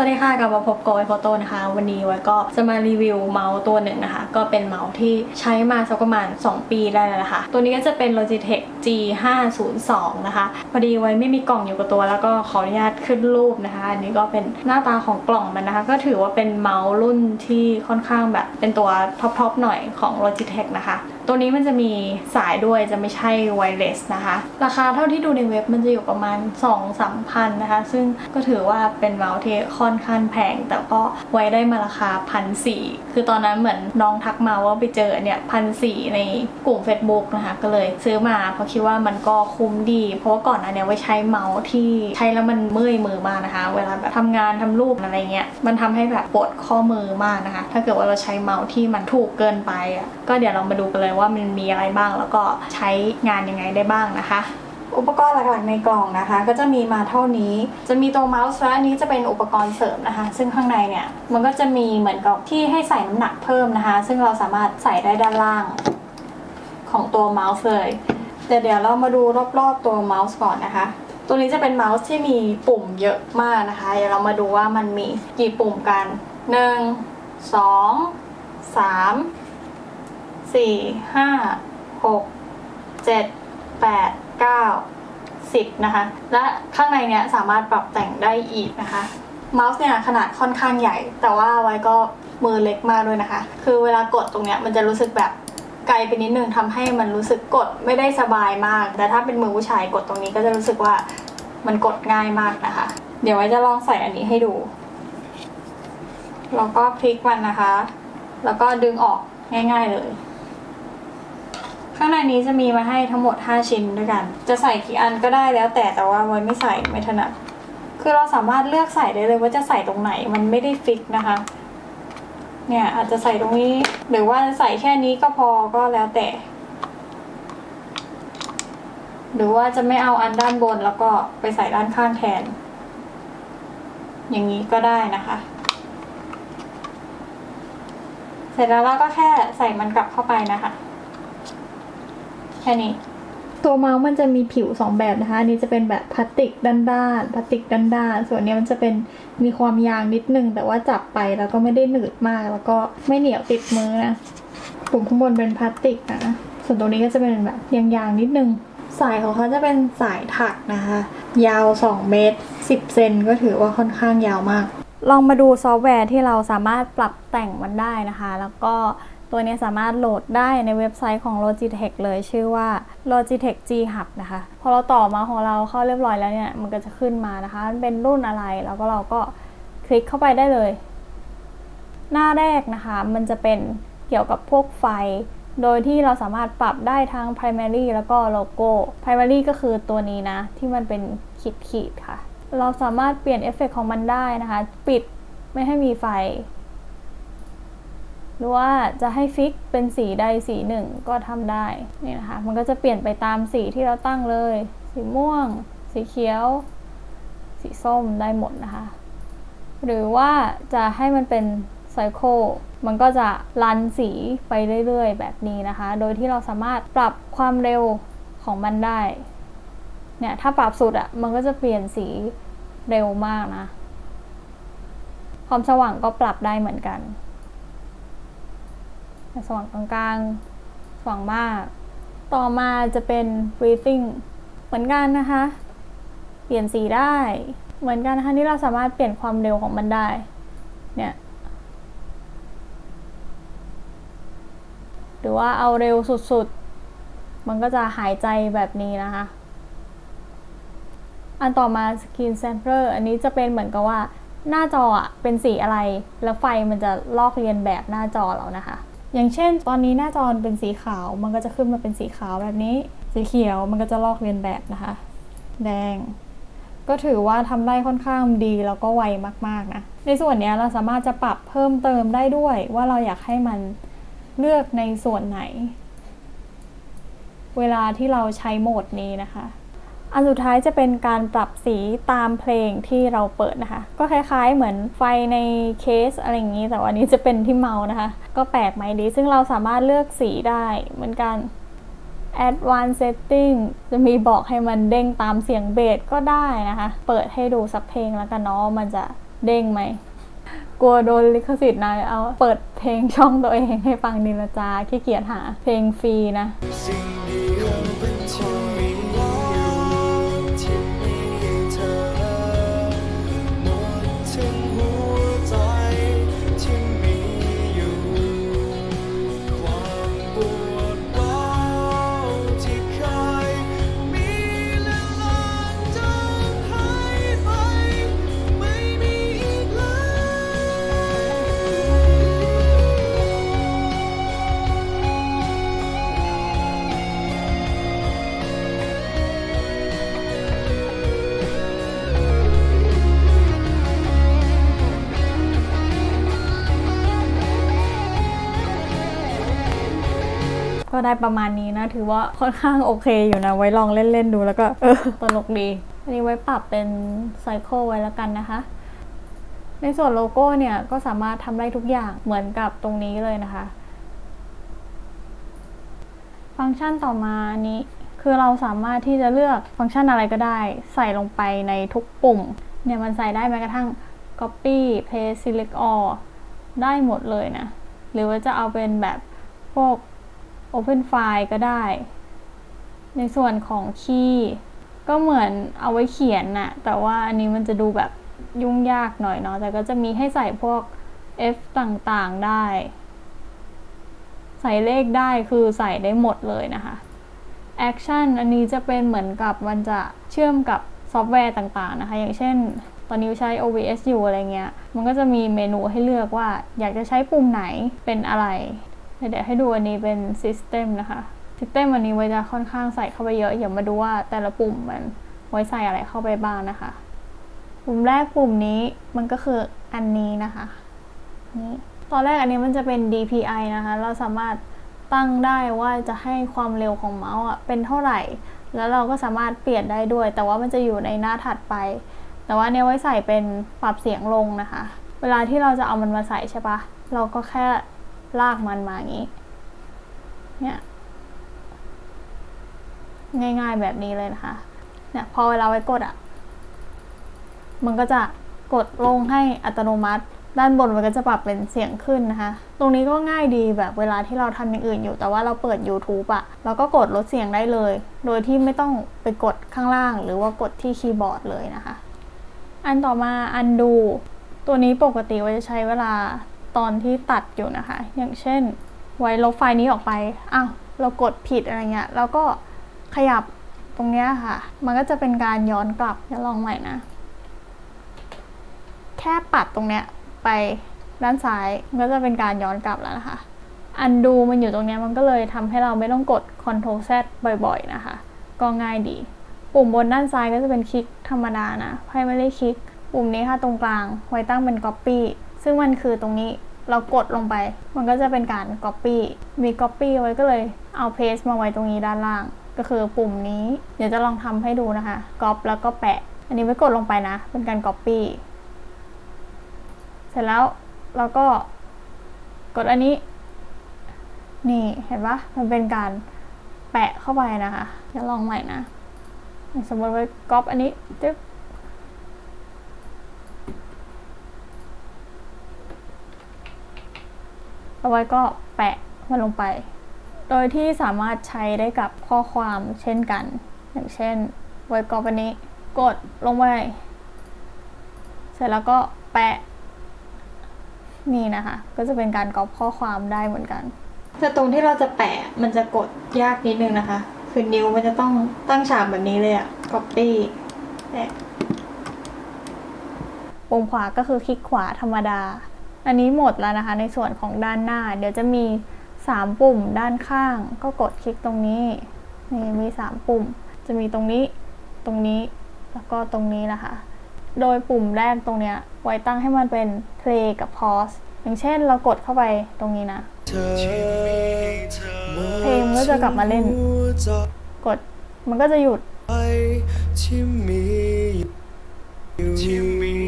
สวัสดีค่ะกลับมาพบกับไอโฟโต้นะคะ วันนี้ไว้ก็จะมารีวิวเมาส์ตัวหนึ่งนะคะ ก็เป็นเมาส์ที่ใช้มาสักประมาณ 2 ปีได้แล้วนะคะ ตัวนี้ก็จะเป็น Logitech G502 นะคะ พอดีไว้ไม่มีกล่องอยู่กับตัว แล้วก็ขออนุญาตขึ้นรูปนะคะ อันนี้ก็เป็นหน้าตาของกล่องมันนะคะ ก็ถือว่าเป็นเมาส์รุ่นที่ค่อนข้างแบบเป็นตัวท็อปๆหน่อยของ Logitech นะคะ ตัวนี้มันจะมีสายด้วยจะไม่ใช่ไวเลสนะคะ ราคาเท่าที่ดูในเว็บมันจะอยู่ประมาณ 2 3พันนะคะ ซึ่งก็ถือว่าเป็นเมาส์ที่ค่อนข้างแพง แต่ก็ไว้ได้มาราคาพันสี่คือตอนนั้นเหมือนน้องทักมาว่าไปเจอเนี่ยพันสี่ในกลุ่ม Facebook นะคะก็เลยซื้อมาเพราะคิดว่ามันก็คุ้มดี เพราะว่าก่อนอันเนี้ยไว้ใช้เมาส์ที่ใช้แล้วมันเมื่อยมือมากนะคะ เวลาแบบทำงานทำรูปอะไรเงี้ยมันทำให้แบบปวดข้อมือมากนะคะ ถ้าเกิดว่าเราใช้เมาส์ที่มันถูกเกินไปอะก็เดี๋ยวเรามาดูกันเลยว่ามันมีอะไรบ้าง แล้วก็ใช้งานยังไงได้บ้างนะคะอุปกรณ์หลักๆในกล่องนะคะ ก็จะมีมาเท่านี้ จะมีตัวเมาส์และอันนี้จะเป็นอุปกรณ์เสริมนะคะ ซึ่งข้างในเนี่ยมันก็จะมีเหมือนกับที่ให้ใส่น้ำหนักเพิ่มนะคะ ซึ่งเราสามารถใส่ได้ด้านล่างของตัวเมาส์เลยเดี๋ยวเดี๋ยวเรามาดูรอบๆตัวเมาส์ก่อนนะคะ ตัวนี้จะเป็นเมาส์ที่มีปุ่มเยอะมากนะคะ เดี๋ยวเรามาดูว่ามันมีกี่ปุ่มกัน 1 2 3 สี่ห้าหกเจ็ดแปดเก้าสิบนะคะ และข้างในเนี้ยสามารถปรับแต่งได้อีกนะคะเมาส์เนี่ยขนาดค่อนข้างใหญ่ แต่ว่าไว้ก็มือเล็กมากด้วยนะคะ คือเวลากดตรงเนี้ยมันจะรู้สึกแบบไกลไปนิดนึงทำให้มันรู้สึกกดไม่ได้สบายมาก แต่ถ้าเป็นมือผู้ชายกดตรงนี้ก็จะรู้สึกว่ามันกดง่ายมากนะคะ เดี๋ยวไว้จะลองใส่อันนี้ให้ดู แล้วก็พลิกมันนะคะ แล้วก็ดึงออกง่าย ๆเลย ข้างในนี้จะมีมาให้ทั้งหมด 5 ชิ้นด้วยกัน จะใส่กี่อันก็ได้แล้วแต่แต่ว่าไว้ไม่ใส่ไม่ถนัด คือเราสามารถเลือกใส่ได้เลยว่าจะใส่ตรงไหนมันไม่ได้ฟิกนะคะ เนี่ยอาจจะใส่ตรงนี้ หรือว่าจะใส่แค่นี้ก็พอก็แล้วแต่ หรือว่าจะไม่เอาอันด้านบนแล้วก็ไปใส่ด้านข้างแทน อย่างนี้ก็ได้นะคะ เสร็จแล้วเราก็แค่ใส่มันกลับเข้าไปนะคะ ค่นี้ ตัวเมาส์มันจะมีผิวสองแบบนะคะ อันนี้จะเป็นแบบพลาสติกด้านๆพลาสติกด้านๆส่วนนี้มันจะเป็นมีความยางนิดนึง แต่ว่าจับไปแล้วก็ไม่ได้หนืดมาก แล้วก็ไม่เหนียวติดมือนะปุ่มข้างบนเป็นพลาสติกนะส่วนตรงนี้ก็จะเป็นแบบยางๆนิดนึงสายของเขาจะเป็นสายถักนะคะ ยาว 2 เมตร 10 เซนก็ถือว่าค่อนข้างยาวมาก ลองมาดูซอฟต์แวร์ที่เราสามารถปรับแต่งมันได้นะคะ แล้วก็ ตัวนี้สามารถโหลดได้ในเว็บไซต์ของ Logitech เลยชื่อว่า Logitech G Hub นะคะ พอเราต่อมาของเราเข้าเรียบร้อยแล้วเนี่ย มันก็จะขึ้นมานะคะ มันเป็นรุ่นอะไร แล้วก็เราก็คลิกเข้าไปได้เลย หน้าแรกนะคะ มันจะเป็นเกี่ยวกับพวกไฟ โดยที่เราสามารถปรับได้ทั้ง primary แล้วก็โลโก้ primary ก็คือตัวนี้นะ ที่มันเป็นขีดขีดๆค่ะ เราสามารถเปลี่ยนเอฟเฟกของมันได้นะคะ ปิดไม่ให้มีไฟ หรือว่าจะให้ฟิกเป็นสีใดสีหนึ่งก็ทำได้นี่นะคะ มันก็จะเปลี่ยนไปตามสีที่เราตั้งเลย สีม่วง สีเขียว สีส้มได้หมดนะคะ หรือว่าจะให้มันเป็นไซโคมันก็จะรันสีไปเรื่อยๆ แบบนี้นะคะ โดยที่เราสามารถปรับความเร็วของมันได้ เนี่ย ถ้าปรับสุดอะ่ะ มันก็จะเปลี่ยนสีเร็วมากนะ ความสว่างก็ปรับได้เหมือนกัน สว่างกลางๆ สว่างมาก ต่อมาจะเป็น breathing เหมือนกันนะคะ เปลี่ยนสีได้ เหมือนกันนะคะนี่เราสามารถเปลี่ยนความเร็วของมันได้ เนี่ย หรือว่าเอาเร็วสุดๆ มันก็จะหายใจแบบนี้นะคะ อันต่อมา Screen Sampler อันนี้จะเป็นเหมือนกับว่าหน้าจออะเป็นสีอะไร แล้วไฟมันจะลอกเลียนแบบหน้าจอเรานะคะ อย่างเช่น ตอนนี้หน้าจอเป็นสีขาว มันก็จะขึ้นมาเป็นสีขาวแบบนี้ สีเขียวมันก็จะลอกเลียนแบบนะคะ แดง ก็ถือว่าทำได้ค่อนข้างดีแล้วก็ไวมากๆนะ ในส่วนนี้เราสามารถจะปรับเพิ่มเติมได้ด้วย ว่าเราอยากให้มันเลือกในส่วนไหน เวลาที่เราใช้โหมดนี้นะคะ อันสุดท้ายจะเป็นการปรับสีตามเพลงที่เราเปิดนะคะ ก็คล้ายๆ เหมือนไฟในเคสอะไรอย่างนี้ แต่วันนี้จะเป็นที่เมานะคะ ก็แปลกไหมดี ซึ่งเราสามารถเลือกสีได้เหมือนกัน Advanced Setting จะมีบอกให้มันเด้งตามเสียงเบสก็ได้นะคะ เปิดให้ดูสักเพลงแล้วกันเนาะมันจะเด้งไหมกลัวโดนลิขสิทธิ์นายเอาเปิดเพลงช่องตัวเองให้ฟังนิลจาขี้เกียจหาเพลงฟรีนะ ก็ได้ประมาณนี้นะ ถือว่าค่อนข้างโอเคอยู่นะ ไว้ลองเล่นๆดูแล้วก็เออตลกดี อันนี้ไว้ปรับเป็นไซเคิลไว้แล้วกันนะคะ ในส่วนโลโก้เนี่ยก็สามารถทำได้ทุกอย่างเหมือนกับตรงนี้เลยนะคะ ฟังก์ชันต่อมาอันนี้คือเราสามารถที่จะเลือกฟังก์ชันอะไรก็ได้ ใส่ลงไปในทุกปุ่ม เนี่ยมันใส่ได้แม้กระทั่ง copy paste select all ได้หมดเลยนะ หรือว่าจะเอาเป็นแบบพวก Open File ก็ได้ ในส่วนของคีย์ก็เหมือนเอาไว้เขียนน่ะแต่ว่าอันนี้มันจะดูแบบยุ่งยากหน่อยเนาะแต่ก็จะมีให้ใส่พวก F ต่างๆได้ ใส่เลขได้คือใส่ได้หมดเลยนะคะ Action อันนี้จะเป็นเหมือนกับมันจะเชื่อมกับซอฟต์แวร์ต่างๆนะคะ อย่างเช่น ตอนนี้ใช้ OBS อยู่อะไรเงี้ย มันก็จะมีเมนูให้เลือกว่าอยากจะใช้ปุ่มไหนเป็นอะไร เดี๋ยวให้ดูอันนี้เป็น System นะคะ System อันนี้ไว้จะค่อนข้างใส่เข้าไปเยอะ อย่ามาดูว่าแต่ละปุ่มมันไว้ใส่อะไรเข้าไปบ้างนะคะ ปุ่มแรกปุ่มนี้มันก็คืออันนี้นะคะนี่ตอนแรกอันนี้มันจะเป็น DPI นะคะ เราสามารถตั้งได้ว่าจะให้ความเร็วของเมาส์เป็นเท่าไหร่ แล้วเราก็สามารถเปลี่ยนได้ด้วย แต่ว่ามันจะอยู่ในหน้าถัดไป แต่ว่าเนี่ยไว้ใส่เป็นปรับเสียงลงนะคะ เวลาที่เราจะเอามันมาใส่ใช่ปะเราก็แค่ ลากมันมาอย่างนี้ เนี่ย ง่ายๆแบบนี้เลยนะคะ เนี่ยพอเวลาไว้กดอะ่ะ มันก็จะกดลงให้อัตโนมัติ ด้านบนมันก็จะปรับเป็นเสียงขึ้นนะคะ ตรงนี้ก็ง่ายดีแบบเวลาที่เราทำอย่างอื่นอยู่ แต่ว่าเราเปิด YouTube อะเราก็กดลดเสียงได้เลย โดยที่ไม่ต้องไปกดข้างล่าง หรือว่ากดที่คีย์บอร์ดเลยนะคะ อันต่อมา undo ตัวนี้ปกติไว้จะใช้เวลา ตอนที่ตัดอยู่นะคะ อย่างเช่น ไว้ลบไฟล์นี้ออกไป อ้าว เรากดผิดอะไรเงี้ย แล้วก็ขยับตรงเนี้ยค่ะ มันก็จะเป็นการย้อนกลับจะลองใหม่นะ แค่ปัดตรงเนี้ยไปด้านซ้าย มันก็จะเป็นการย้อนกลับแล้วนะคะ undo มันอยู่ตรงเนี้ยมันก็เลยทำให้เราไม่ต้องกด Ctrl Z บ่อยๆนะคะ ก็ง่ายดี ปุ่มบนด้านซ้ายก็จะเป็นคลิกธรรมดานะให้ไม่ได้คลิกปุ่มนี้ค่ะตรงกลาง ไว้ตั้งเป็น Copy ซึ่งมันคือตรงนี้ เรากดลงไป มันก็จะเป็นการ Copy มี Copy ไว้ก็เลยเอา Paste มาไว้ตรงนี้ด้านล่าง ก็คือปุ่มนี้ เดี๋ยวจะลองทำให้ดูนะคะ Copy แล้วก็แปะ อันนี้ไว้กดลงไปนะ เป็นการ Copy เสร็จแล้วเราก็กดอันนี้ นี่เห็นปะมันเป็นการแปะเข้าไปนะคะจะลองใหม่นะ สมมติว่าก๊อปอันนี้จึ๊บ เอาไว้ก็แปะมันลงไป โดยที่สามารถใช้ได้กับข้อความเช่นกัน อย่างเช่นไว้ก๊อปอันนี้ กดลงไป เสร็จแล้วก็แปะ นี่นะคะ ก็จะเป็นการก๊อปข้อความได้เหมือนกัน แต่ตรงที่เราจะแปะมันจะกดยากนิดนึงนะคะ คือนิ้วมันจะต้องตั้งฉากแบบนี้เลยอะ copy แปะปุ่มขวาก็คือคลิกขวาธรรมดา อันนี้หมดแล้วนะคะ ในส่วนของด้านหน้า เดี๋ยวจะมี 3 ปุ่มด้านข้าง ก็กดคลิกตรงนี้นี่มี 3 ปุ่ม จะมีตรงนี้ตรงนี้แล้วก็ตรงนี้นะคะ โดยปุ่มแรกตรงเนี้ยไว้ตั้งให้มันเป็น play กับ pause อย่างเช่นเรากดเข้าไปตรงนี้นะเธอเพลงมันก็จะกลับมาเล่น กดมันก็จะหยุดที่มี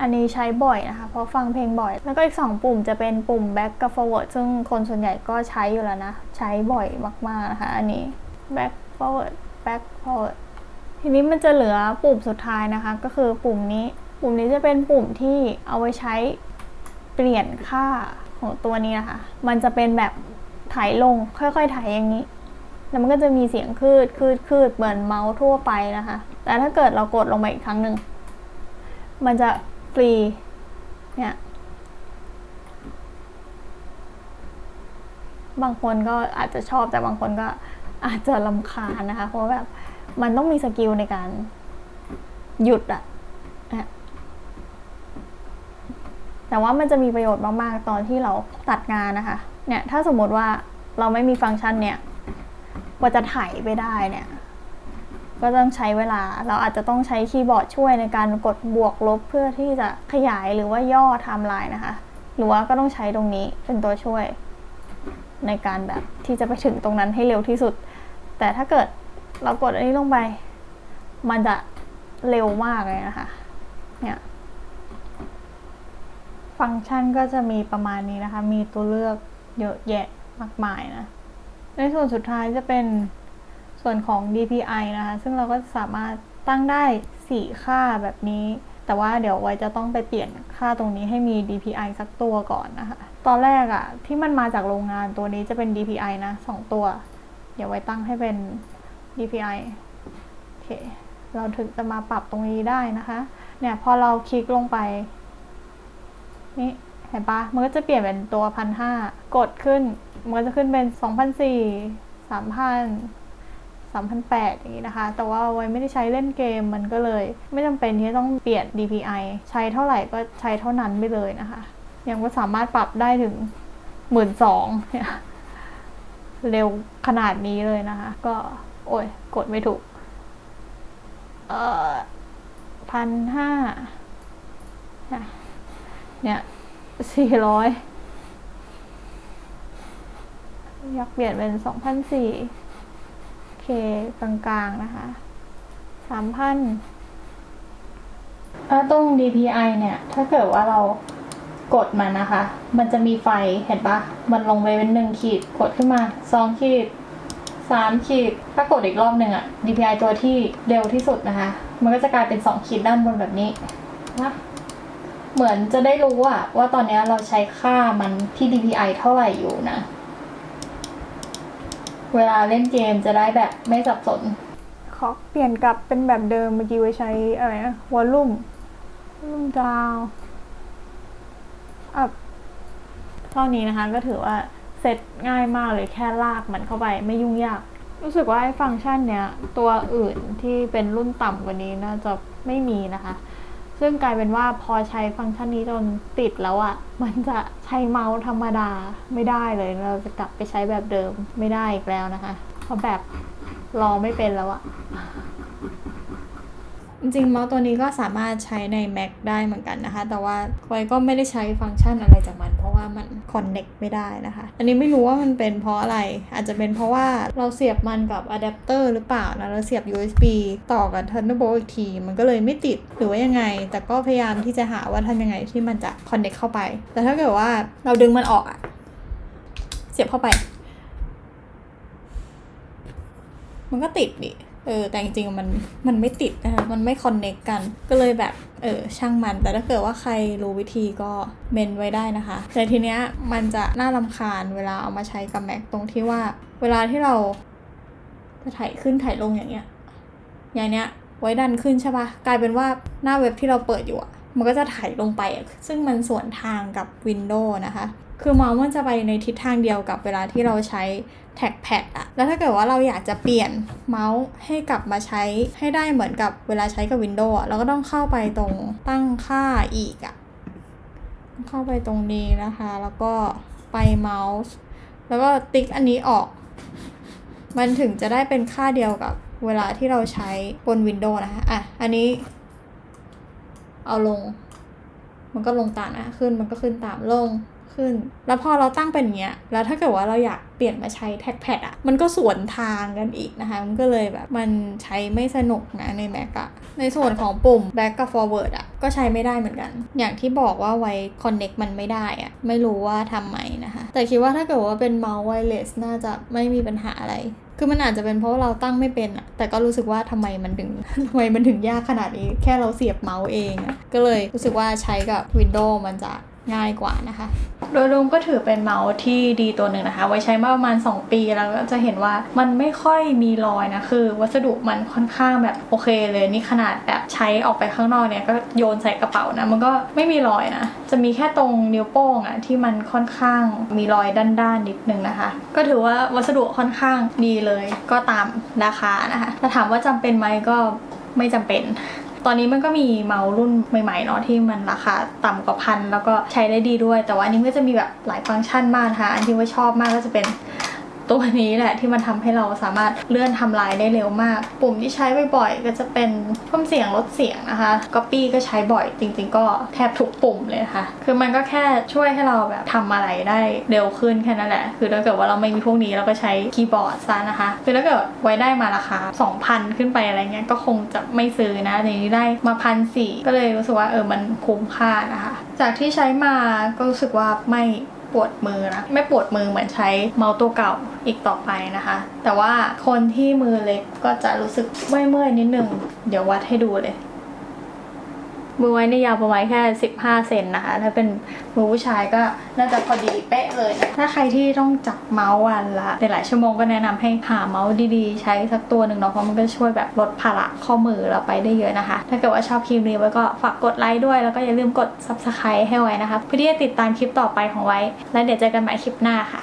อันนี้ใช้บ่อยนะคะ เพราะฟังเพลงบ่อย แล้วก็อีก 2 ปุ่มจะเป็นปุ่ม back กับ forward ซึ่งคนส่วนใหญ่ก็ใช้อยู่แล้วนะ ใช้บ่อยมากๆนะคะ อันนี้ back forward back forward ทีนี้มันจะเหลือปุ่มสุดท้ายนะคะ ก็คือปุ่มนี้ ปุ่มนี้จะเป็นปุ่มที่เอาไว้ใช้เปลี่ยนค่าของตัวนี้นะคะ มันจะเป็นแบบถ่ายลงค่อยๆถ่ายอย่างนี้ แล้วมันก็จะมีเสียงคืดคืดคืดเหมือนเมาส์ทั่วไปนะคะ แต่ถ้าเกิดเรากดลงไปอีกครั้งหนึ่ง มันจะ ฟรีเนี่ยบางคนก็อาจจะชอบแต่บางคนก็อาจจะลำคาญนะคะ เพราะแบบมันต้องมีสกิลในการหยุดอะนะแต่ว่ามันจะมีประโยชน์มาก ๆ ตอนที่เราตัดงานนะคะ เนี่ย ถ้าสมมติว่าเราไม่มีฟังก์ชันเนี่ยกว่าจะไถไปได้เนี่ย ก็ต้องใช้เวลา เราอาจจะต้องใช้คีย์บอร์ดช่วยในการกดบวกลบเพื่อที่จะขยายหรือว่าย่อไทม์ไลน์นะคะ หรือว่าก็ต้องใช้ตรงนี้เป็นตัวช่วย ในการแบบที่จะไปถึงตรงนั้นให้เร็วที่สุด แต่ถ้าเกิดเรากดอันนี้ลงไป มันจะเร็วมากเลยนะคะ เนี่ย ฟังก์ชันก็จะมีประมาณนี้นะคะ มีตัวเลือกเยอะแยะมากมายนะ ในส่วนสุดท้ายจะเป็น ส่วนของ DPI นะคะ ซึ่งเราก็สามารถตั้งได้ 4 ค่าแบบนี้ แต่ว่าเดี๋ยวไว้จะต้องไปเปลี่ยนค่าตรงนี้ให้มี DPI สักตัวก่อนนะคะ ตอนแรกอะที่มันมาจากโรงงานตัวนี้จะเป็น DPI นะสองตัว เดี๋ยวไว้ตั้งให้เป็น DPI โอเค เราถึงจะมาปรับตรงนี้ได้นะคะ เนี่ยพอเราคลิกลงไป นี่เห็นปะมันก็จะเปลี่ยนเป็นตัวพันห้ากดขึ้น มันก็จะขึ้นเป็นสองพันสี่สามพัน สามพันแปดอย่างนี้นะคะ แต่ว่าไว้ไม่ได้ใช้เล่นเกมมันก็เลย ไม่จำเป็นที่ต้องเปลี่ยน DPI ใช้เท่าไหร่ก็ใช้เท่านั้นไปเลยนะคะยังก็สามารถปรับได้ถึงหมื่นสองเนี่ยเร็วขนาดนี้เลยนะคะ ก็ โอ้ย กดไม่ถูก เอ่อพันห้าเนี่ยสี่ร้อยอยากเปลี่ยนเป็นสองพันสี่ เคกลางๆนะคะสามพันถ้าตรง DPI เนี่ย ถ้าเกิดว่าเรากดมันนะคะ มันจะมีไฟเห็นปะมันลงไปเป็นหนึ่งขีด กดขึ้นมาสองขีดสามขีด ถ้ากดอีกรอบหนึ่งอะ DPI ตัวที่เร็วที่สุดนะคะ มันก็จะกลายเป็นสองขีดด้านบนแบบนี้นะเหมือนจะได้รู้อะว่าตอนนี้เราใช้ค่ามันที่ DPI เท่าไหร่อยู่นะ เวลาเล่นเกมจะได้แบบไม่สับสน ขอเปลี่ยนกลับเป็นแบบเดิมเมื่อกี้ไว้ใช้อะไรนะวอลลุ่มลุ่มดาวอัพเท่านี้นะคะก็ถือว่าเซตง่ายมากเลยแค่ลากมันเข้าไปไม่ยุ่งยาก รู้สึกว่าไอ้ฟังก์ชันเนี้ย ตัวอื่นที่เป็นรุ่นต่ำกว่านี้น่าจะไม่มีนะคะ ซึ่งกลายเป็นว่าพอใช้ฟังก์ชันนี้จนติดแล้วอะ่ะ มันจะใช้เมาส์ธรรมดาไม่ได้เลย เราจะกลับไปใช้แบบเดิมไม่ได้อีกแล้วนะคะ เพราะแบบรอไม่เป็นแล้วอะ จริงๆเมาส์ตัวนี้ก็สามารถใช้ใน Mac ได้เหมือนกันนะคะ แต่ว่าคอยก็ไม่ได้ใช้ฟังก์ชันอะไรจากมัน เพราะว่ามัน Connect ไม่ได้นะคะ อันนี้ไม่รู้ว่ามันเป็นเพราะอะไร อาจจะเป็นเพราะว่าเราเสียบมันกับอะแดปเตอร์หรือเปล่านะเราเสียบ USB ต่อกับ Thunderbolt อีกที มันก็เลยไม่ติดหรือว่ายังไง แต่ก็พยายามที่จะหาว่าทำยังไงที่มันจะ Connect เข้าไป แต่ถ้าเกิดว่าเราดึงมันออกอะเสียบเข้าไป มันก็ติดดิ เออแต่จริงๆมันมันไม่ติดนะคะมันไม่คอนเน็กกัน ก็เลยแบบเออช่างมัน แต่ถ้าเกิดว่าใครรู้วิธีก็เมนไว้ได้นะคะ แต่ทีเนี้ยมันจะน่ารำคาญเวลาเอามาใช้กับแม็กตรงที่ว่า เวลาที่เราจะถ่ายขึ้นถ่ายลงอย่างเงี้ยอย่างเนี้ยไว้ดันขึ้นใช่ปะกลายเป็นว่าหน้าเว็บที่เราเปิดอยู่อะมันก็จะถ่ายลงไป ซึ่งมันสวนทางกับ Windows นะคะ คือเมาส์มันจะไปในทิศทางเดียวกับเวลาที่เราใช้แท็กแพดอะแล้วถ้าเกิดว่าเราอยากจะเปลี่ยนเมาส์ให้กลับมาใช้ให้ได้เหมือนกับเวลาใช้กับ Windows อะเราก็ต้องเข้าไปตรงตั้งค่าอีกอะเข้าไปตรงนี้นะคะ แล้วก็ไปเมาส์ แล้วก็ติ๊กอันนี้ออก มันถึงจะได้เป็นค่าเดียวกับเวลาที่เราใช้บน Windows นะคะอะ อันนี้ เอาลง มันก็ลงตามนะขึ้นมันก็ขึ้นตามลงขึ้น แล้วพอเราตั้งเป็นอย่างเงี้ยแล้วถ้าเกิดว่าเราอยากเปลี่ยนมาใช้แท็กแพดอะมันก็สวนทางกันอีกนะคะ มันก็เลยแบบมันใช้ไม่สนุกนะใน Mac อะในส่วนของปุ่ม back กับ forward อะก็ใช้ไม่ได้เหมือนกัน อย่างที่บอกว่าไว้ connect มันไม่ได้อะไม่รู้ว่าทำไมนะคะ แต่คิดว่าถ้าเกิดว่าเป็นเมาส์ wireless น่าจะไม่มีปัญหาอะไร คือมันอาจจะเป็นเพราะเราตั้งไม่เป็นอะแต่ก็รู้สึกว่าทำไมมันถึงทำไมมันถึงยากขนาดนี้ แค่เราเสียบเมาส์เองอะก็เลยรู้สึกว่าใช้กับ Windows มันจะ ง่ายกว่านะคะ โดยรวมก็ถือเป็นเมาส์ที่ดีตัวหนึ่งนะคะ ไว้ใช้มาประมาณ 2 ปีแล้วก็จะเห็นว่ามันไม่ค่อยมีรอยนะ คือ วัสดุมันค่อนข้างแบบโอเคเลยนี่ขนาดแบบใช้ออกไปข้างนอกเนี่ยก็โยนใส่กระเป๋านะ มันก็ไม่มีรอยนะ จะมีแค่ตรงนิ้วโป้งอะที่มันค่อนข้างมีรอยด้านๆนิดนึงนะคะ ก็ถือว่าวัสดุค่อนข้างดีเลย ก็ตามราคานะคะแต่ถามว่าจำเป็นไหมก็ไม่จำเป็น ตอนนี้มันก็มีเมาส์รุ่นใหม่ๆเนาะที่มันราคาต่ำกว่าพันแล้วก็ใช้ได้ดีด้วย แต่ว่าอันนี้ก็จะมีแบบหลายฟังก์ชันมากนะคะอันที่ว่าชอบมากก็จะเป็น ตัวนี้แหละที่มันทำให้เราสามารถเลื่อนทำลายได้เร็วมาก ปุ่มที่ใช้บ่อยๆก็จะเป็นเพิ่มเสียงลดเสียงนะคะก๊อปปี้ก็ใช้บ่อย จริง ๆ ก็แทบทุกปุ่มเลยนะคะคือมันก็แค่ช่วยให้เราแบบทำอะไรได้เร็วขึ้นแค่นั้นแหละ คือถ้าเกิดว่าเราไม่มีพวกนี้เราก็ใช้คีย์บอร์ดซะนะคะ คือถ้าเกิดไว้ได้มาราคา 2,000 ขึ้นไปอะไรเงี้ยก็คงจะไม่ซื้อนะในนี้ได้มาพันสี่ก็เลยรู้สึกว่าเออมันคุ้มค่านะคะ จากที่ใช้มาก็รู้สึกว่าไม่ ปวดมือนะไม่ปวดมือเหมือนใช้เมาส์ตัวเก่าอีกต่อไปนะคะ แต่ว่าคนที่มือเล็กก็จะรู้สึกเมื่อยๆนิดนึง เดี๋ยววัดให้ดูเลย มือไว้ในยาวประมาณแค่ 15 เซนนะคะ ถ้าเป็นมือผู้ชายก็น่าจะพอดีเป๊ะเลยนะถ้าใครที่ต้องจับเมาส์วันละหลายชั่วโมงก็แนะนำให้หาเมาส์ดีๆ ใช้สักตัวหนึ่งเนาะเพราะมันก็ช่วยแบบลดภาระข้อมือเราไปได้เยอะนะคะ ถ้าเกิดว่าชอบคลิปนี้ไว้ก็ฝากกดไลค์ด้วย แล้วก็อย่าลืมกด subscribe ให้ไว้นะคะเพื่อที่จะติดตามคลิปต่อไปของไว้ แล้วเดี๋ยวเจอกันใหม่คลิปหน้าค่ะ